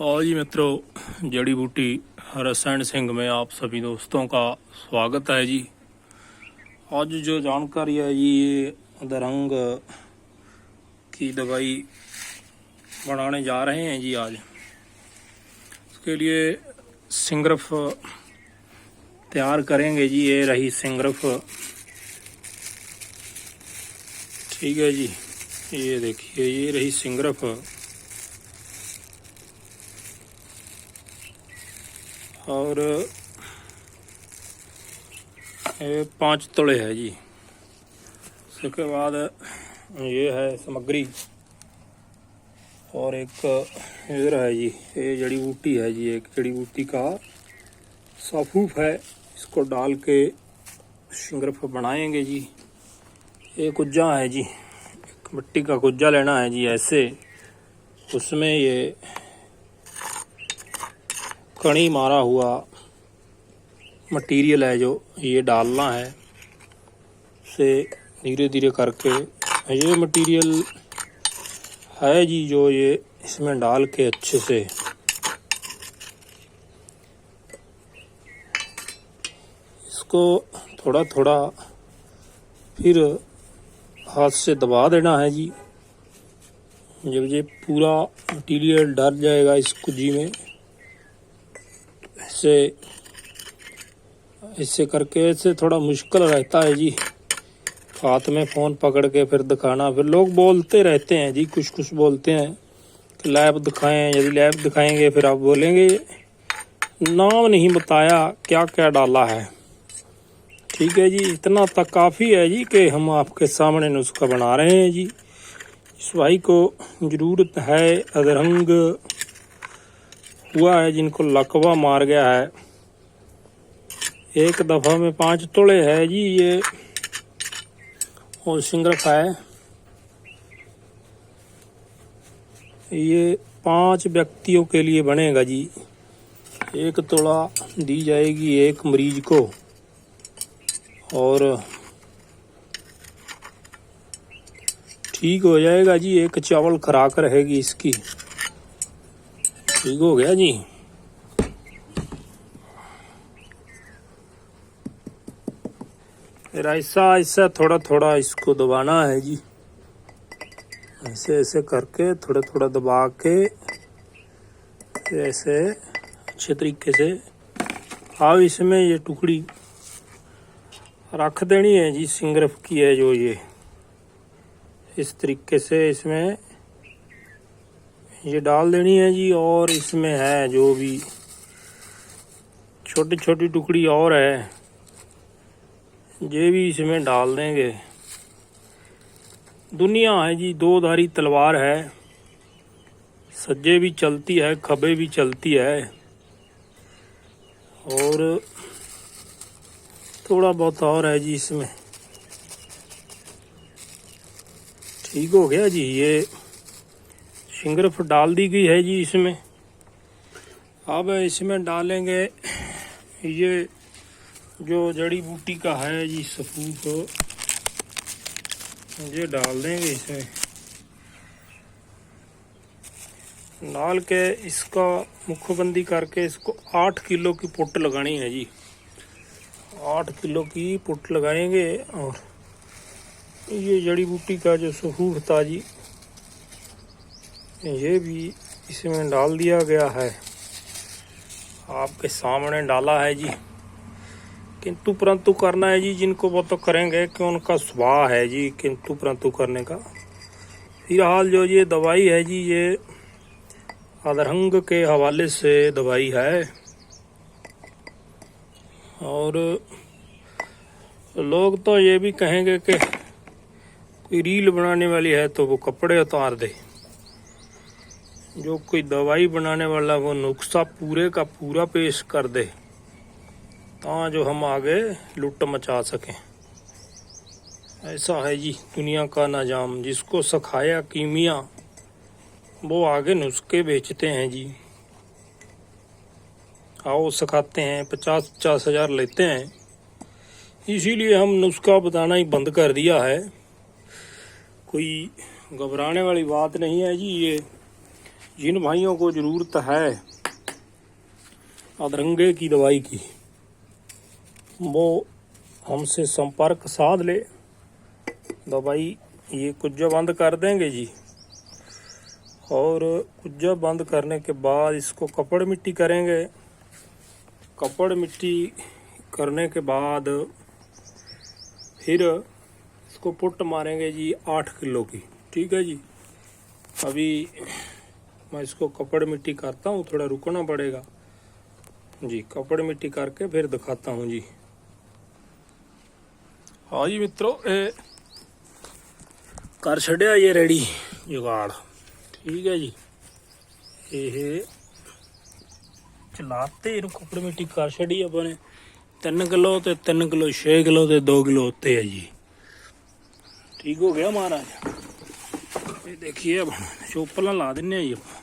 हाँ जी मित्रों, जड़ी बूटी रसायन सिंह में आप सभी दोस्तों का स्वागत है जी। आज जो जानकारी है जी ये अदरंग की दवाई बनाने जा रहे हैं जी आज। उसके लिए सिंगरफ तैयार करेंगे जी, ये रही सिंगरफ। ठीक है जी, ये देखिए, ये रही सिंगरफ। और, ये पाँच तोड़े है जी। उसके बाद ये है सामग्री और एक इधर है जी, ये जड़ी बूटी है जी, एक जड़ी बूटी का साफूफ है। इसको डाल के सिंगरफ बनाएँगे जी। ये कुज्जा है जी, एक मिट्टी का कुज्जा लेना है जी ऐसे। उसमें ये कणी मारा हुआ मटेरियल है जो ये डालना है, से धीरे धीरे करके ये मटेरियल है जी जो ये इसमें डाल के अच्छे से। इसको थोड़ा थोड़ा फिर हाथ से दबा देना है जी। जब ये पूरा मटेरियल डर जाएगा इस कुजी में ऐसे इससे करके ऐसे थोड़ा मुश्किल रहता है जी। हाथ में फ़ोन पकड़ के फिर दिखाना, फिर लोग बोलते रहते हैं जी कुछ कुछ बोलते हैं कि लैब दिखाएँ, यदि लैब दिखाएँगे फिर आप बोलेंगे, नाम नहीं बताया क्या क्या डाला है। ठीक है जी, इतना तक काफ़ी है जी कि हम आपके सामने नुस्खा बना रहे हैं जी। इस भाई को ज़रूरत है अदरंग हुआ है, जिनको लकवा मार गया है। एक दफ़ा में पाँच तोड़े है जी ये। और सिंगरफ है। ये पाँच व्यक्तियों के लिए बनेगा जी। एक तोड़ा दी जाएगी एक मरीज़ को। और ठीक हो जाएगा जी, एक चावल खराक रहेगी इसकी। ठीक हो गया जी। फिर ऐसा ऐसा थोड़ा थोड़ा इसको दबाना है जी। ऐसे ऐसे करके थोड़ा थोड़ा दबा के ऐसे अच्छे तरीके से। अब इसमें ये टुकड़ी रख देनी है जी, सिंगरफ की है जो ये। इस तरीके से इसमें ये डाल देनी है जी, और इसमें है जो भी छोटी छोटी टुकड़ी और है, ये भी इसमें डाल देंगे। दुनिया है जी, दो धारी तलवार है, सज्जे भी चलती है खबे भी चलती है, और थोड़ा बहुत और है जी इसमें। ठीक हो गया जी, ये सिंगरफ डाल दी गई है जी इसमें। अब इसमें डालेंगे ये जो जड़ी बूटी का है जी सफूफ ये डाल देंगे इसमें डाल के इसका मुखबंदी करके इसको आठ किलो की पुट लगानी है जी। आठ किलो की पुट लगाएँगे और ये जड़ी बूटी का जो सफूफ था जी ये भी इसमें डाल दिया गया है। आपके सामने डाला है जी। किंतु परंतु करना है जी, जिनको वो तो करेंगे, कि उनका स्वभाव है जी, किंतु परंतु करने का। फ़िलहाल जो ये दवाई है जी, ये अदरंग के हवाले से दवाई है। और लोग तो ये भी कहेंगे कि कोई रील बनाने वाली है तो वो कपड़े उतार दे। जो कोई दवाई बनाने वाला वो नुस्खा पूरे का पूरा पेश कर दे ता जो हम आगे लुट मचा सकें ऐसा है जी दुनिया का नाजाम जिसको सखाया कीमिया वो आगे नुस्खे बेचते हैं जी आओ सिखाते हैं पचास पचास हज़ार लेते हैं इसीलिए हम नुस्खा बताना ही बंद कर दिया है कोई घबराने वाली बात नहीं है जी ये जिन भाइयों को ज़रूरत है, अदरंगे की दवाई की, वो हमसे संपर्क साध ले। दवाई ये कुज्जा बंद कर देंगे जी। और कुज्जा बंद करने के बाद इसको कपड़ मिट्टी करेंगे। कपड़ मिट्टी करने के बाद फिर इसको पुट मारेंगे जी आठ किलो की। ठीक है जी। अभी मैं इसको कपड़ मिट्टी करता हूँ थोड़ा रुकना पड़ेगा जी कपड़ मिट्टी करके फिर दिखाता हूँ जी हाँ जी मित्रों ये ਕਰ ਛੱਡਿਆ ਇਹ ਰੈਡੀ ਜੁਗਾੜ ਠੀਕ ਹੈ ਜੀ ਇਹ ਚਲਾਤੇ ਇਹਨੂੰ ਕੁੱਕੜ ਮਿੱਟੀ ਕਰ ਛੱਡੀ ਆਪਾਂ ਨੇ 3 ਕਿਲੋ ਤੇ 3 ਕਿਲੋ 6 ਕਿਲੋ ਤੇ 2 ਕਿਲੋ ਉੱਤੇ ਹੈ ਜੀ ਠੀਕ ਹੋ ਗਿਆ ਮਹਾਰਾਜ ਇਹ ਦੇਖੀਏ अब ਚੋਪਲਾਂ ਲਾ ਦਿੰਨੇ ਆ ਜੀ ਆਪਾਂ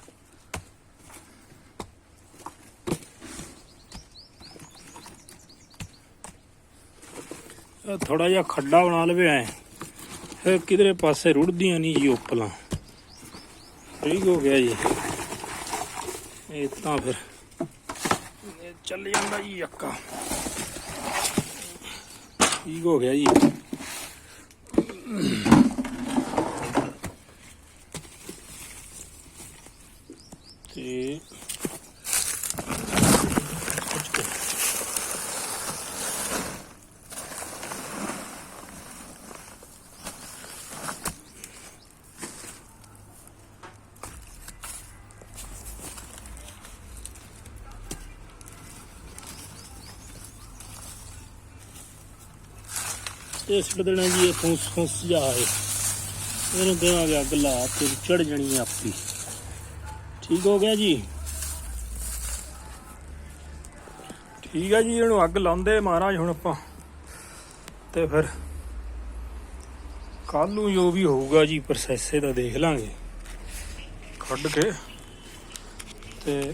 ਥੋੜਾ ਜਿਹਾ ਖੱਡਾ ਬਣਾ ਲਵੇ ਐ। ਫਿਰ ਕਿਧਰੇ ਪਾਸੇ ਰੁੜਦੀਆਂ ਨਹੀਂ ਜੀ ਉਪਲਾਂ। ਠੀਕ ਹੋ ਗਿਆ ਜੀ। ਇਹ ਤਾਂ ਫਿਰ ਚੱਲ ਜਾਂਦਾ ਜੀ ਅੱਕਾ। ਠੀਕ ਹੋ ਗਿਆ ਜੀ ਤੇ ਇਹ ਛੱਡ ਦੇਣਾ ਜੀ ਇਹ ਫੂਸ ਫੂਸ ਜਾ ਹੈ ਇਹਨੂੰ ਦੇਵਾਂਗੇ ਅੱਗ ਲਾ ਤੇ ਚੜ ਜਾਣੀ ਆਪੀ। ਠੀਕ ਹੋ ਗਿਆ ਜੀ? ਠੀਕ ਹੈ ਜੀ ਇਹਨੂੰ ਅੱਗ ਲਾਉਂਦੇ ਮਹਾਰਾਜ ਹੁਣ ਆਪਾਂ। ਤੇ ਫਿਰ ਕੱਲ ਨੂੰ ਜੋ ਵੀ ਹੋਊਗਾ ਜੀ ਪ੍ਰੋਸੈਸ ਇਹਦਾ ਦੇਖ ਲਾਂਗੇ। ਕੱਢ ਕੇ ਤੇ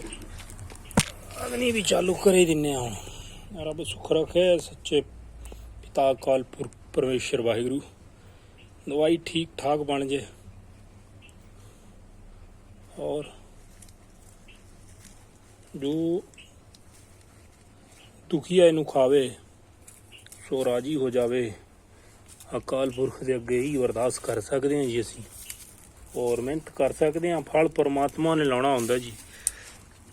ਅਗਨੀ ਵੀ ਚਾਲੂ ਕਰੇ ਦਿੰਨੇ ਆ ਹੁਣ। ਰੱਬ ਸੁਖ ਰੱਖੇ ਸੱਚੇ ਪਿਤਾ ਅਕਾਲ ਪੁਰਖ ਪਰਮੇਸ਼ਰ ਵਾਹਿਗੁਰੂ, ਦਵਾਈ ਠੀਕ ਠਾਕ ਬਣ ਜੇ। ਔਰ ਜੋ ਦੁਖੀਆ ਇਹਨੂੰ ਖਾਵੇ, ਸੋ ਰਾਜੀ ਹੋ ਜਾਵੇ। ਅਕਾਲ ਪੁਰਖ ਦੇ ਅੱਗੇ ਹੀ ਅਰਦਾਸ ਕਰ ਸਕਦੇ ਹਾਂ ਜੀ ਅਸੀਂ। ਔਰ ਮਿਹਨਤ ਕਰ ਸਕਦੇ ਹਾਂ, ਫਲ ਪਰਮਾਤਮਾ ਨੇ ਲਾਉਣਾ ਹੁੰਦਾ ਜੀ।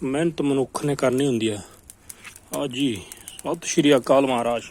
ਮਿਹਨਤ ਮਨੁੱਖ ਨੇ ਕਰਨੀ ਹੁੰਦੀ ਹੈ ਆ ਜੀ, ਸਤਿ ਸ਼੍ਰੀ ਅਕਾਲ ਮਹਾਰਾਜ।